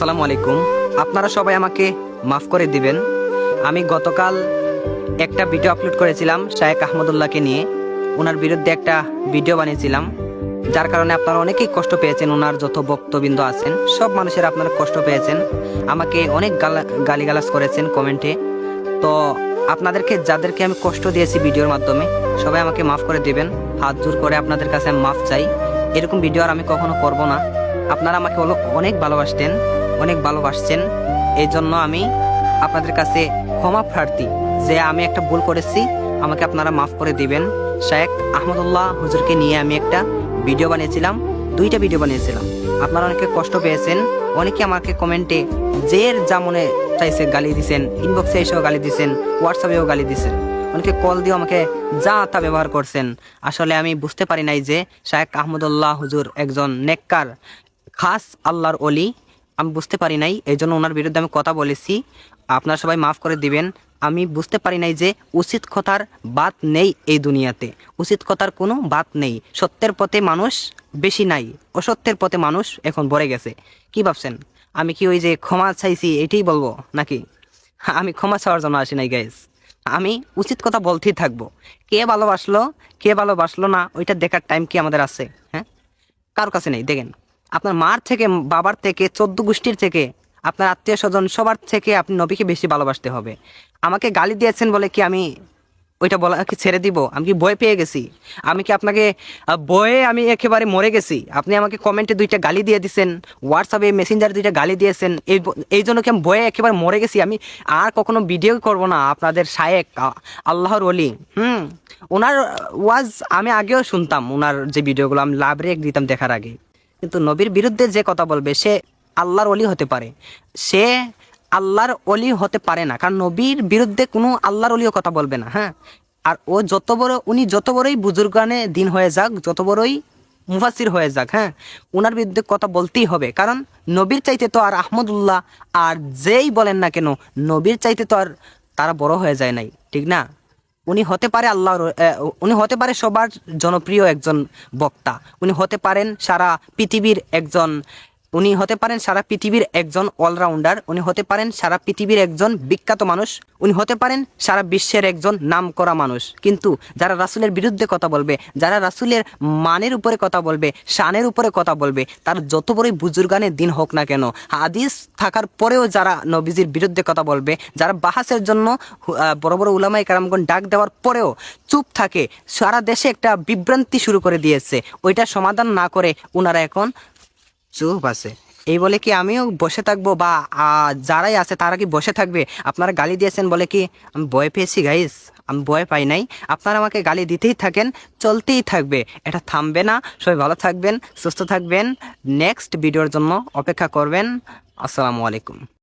আসসালামু আলাইকুম। আপনারা সবাই আমাকে মাফ করে দিবেন। আমি গতকাল একটা ভিডিও আপলোড করেছিলাম শায়েক আহমদুল্লাহকে নিয়ে। ওনার বিরুদ্ধে একটা ভিডিও বানিয়েছিলাম। যার কারণে আপনারা অনেকেই কষ্ট পেয়েছেন, ওনার যত বক্তবৃন্দ আছেন, সব মানুষের আপনারা কষ্ট পেয়েছেন। আমাকে অনেক গালা গালিগালাজ করেছেন কমেন্টে। তো আপনাদেরকে, যাদেরকে আমি কষ্ট দিয়েছি ভিডিওর মাধ্যমে, সবাই আমাকে মাফ করে দিবেন। হাত জোর করে আপনাদের কাছে মাফ চাই। এরকম ভিডিও আর আমি কখনো করব না। আপনারা আমাকে অনেক ভালোবাসতেন। অনেক ভালোবাসছেন। এই জন্য আমি আপনাদের কাছে ক্ষমা প্রার্থী যে আমি একটা ভুল করেছি, আমাকে আপনারা মাফ করে দিবেন। শেখ আহমদুল্লাহ হুজুরকে নিয়ে আমি একটা ভিডিও বানিয়েছিলাম, দুইটা ভিডিও বানিয়েছিলাম। আপনারা অনেকে কষ্ট পেয়েছেন, অনেকে আমাকে কমেন্টে যে যা মনে চাইছে গালি দিছেন ইনবক্সে এসেও গালি দিছেন হোয়াটসঅ্যাপেও গালি দিছেন। অনেকে কল দিয়েও আমাকে যা তা ব্যবহার করছেন। আসলে আমি বুঝতে পারি নাই যে শায়েক আহমদুল্লাহ হুজুর একজন নেককার, খাস আল্লাহর অলি আমি বুঝতে পারি নাই এই জন্য ওনার বিরুদ্ধে আমি কথা বলেছি। আপনারা সবাই মাফ করে দিবেন। আমি বুঝতে পারি নাই যে উচিত কথার বাদ নেই এই দুনিয়াতে। উচিত কথার কোনো বাদ নেই। সত্যের পথে মানুষ বেশি নাই। অসত্যের পথে মানুষ এখন ভরে গেছে। কি ভাবছেন? আমি কি ওই যে ক্ষমা চাইছি, এটাই বলব নাকি? আমি ক্ষমা চাওয়ার জন্য আসি নাই গাইজ আমি উচিত কথা বলতেই থাকব। কে ভালোবাসলো কে ভালোবাসলো না, ওইটা দেখার টাইম কি আমাদের আছে হ্যাঁ? কারোর কাছে নেই, দেখেন। আপনার মার থেকে, বাবার থেকে, চোদ্দ গোষ্ঠীর থেকে, আপনার আত্মীয় স্বজন, সবার থেকে আপনি নবীকে বেশি ভালোবাসতে হবে। আমাকে গালি দিয়েছেন বলে কি আমি ওইটা বলা, কি ছেড়ে দিব? আমি কি বয়ে পেয়ে গেছি? আমি কি আপনাকে বয়ে আমি একেবারে মরে গেছি? আপনি আমাকে কমেন্টে দুইটা গালি দিয়ে দিয়েছেন হোয়াটসঅ্যাপে মেসেঞ্জারে দুইটা গালি দিয়েছেন, এই এই জন্য কি আমি বয়ে একেবারে মরে গেছি? আমি আর কখনো ভিডিও করব না, আপনাদের শায়েক আল্লাহর অলি হুম ওনার ওয়াজ আমি আগেও শুনতাম ওনার যে ভিডিওগুলো আমি লাভ রেক দিতাম দেখার আগে। কিন্তু নবীর বিরুদ্ধে যে কথা বলবে, সে আল্লাহর অলি হতে পারে। সে আল্লাহর অলি হতে পারে না, কারণ নবীর বিরুদ্ধে কোনো আল্লাহর অলিও কথা বলবে না হ্যাঁ? আর ও যত বড়, উনি যত বড়ই বুজুর্গানে দিন হয়ে যাক, যত বড়ই মুফাসির হয়ে যাক হ্যাঁ? ওনার বিরুদ্ধে কথা বলতেই হবে, কারণ নবীর চাইতে তো আর আহমদুল্লাহ আর যেই বলেন না কেন, নবীর চাইতে তো আর তারা বড় হয়ে যায় নাই, ঠিক না? উনি হতে পারে আল্লাহর উনি হতে পারে সবার জনপ্রিয় একজন বক্তা। উনি হতে পারেন সারা পৃথিবীর একজন উনি হতে পারেন সারা পৃথিবীর একজন অলরাউন্ডার, উনি হতে পারেন সারা পৃথিবীর একজন বিখ্যাত মানুষ, উনি হতে পারেন সারা বিশ্বের একজন নাম করা মানুষ। কিন্তু যারা রাসুলের বিরুদ্ধে কথা বলবে, যারা রাসুলের মানের উপরে কথা বলবে, শানের উপরে কথা বলবে, তার যত বড়ই বুজুর্গানের দিন হোক না কেন, হাদিস থাকার পরেও যারা নবীজির বিরুদ্ধে কথা বলবে, যারা বাহাসের জন্য বড় বড় উলামাই কারামগণ ডাক দেওয়ার পরেও চুপ থাকে, সারা দেশে একটা বিভ্রান্তি শুরু করে দিয়েছে। ওইটা সমাধান না করে ওনারা এখন চুপ আছে। এই বলে কি আমিও বসে থাকব? বা যারাই আছে তারা কি বসে থাকবে? আপনারা গালি দিয়েছেন বলে কি আমি ভয় পেয়েছি গাইস আমি ভয় পাই নাই। আপনারা আমাকে গালি দিতেই থাকেন, চলতেই থাকবে। এটা থামবে না। সবাই ভালো থাকবেন, সুস্থ থাকবেন। নেক্সট ভিডিওর জন্য অপেক্ষা করবেন। আসসালামু আলাইকুম।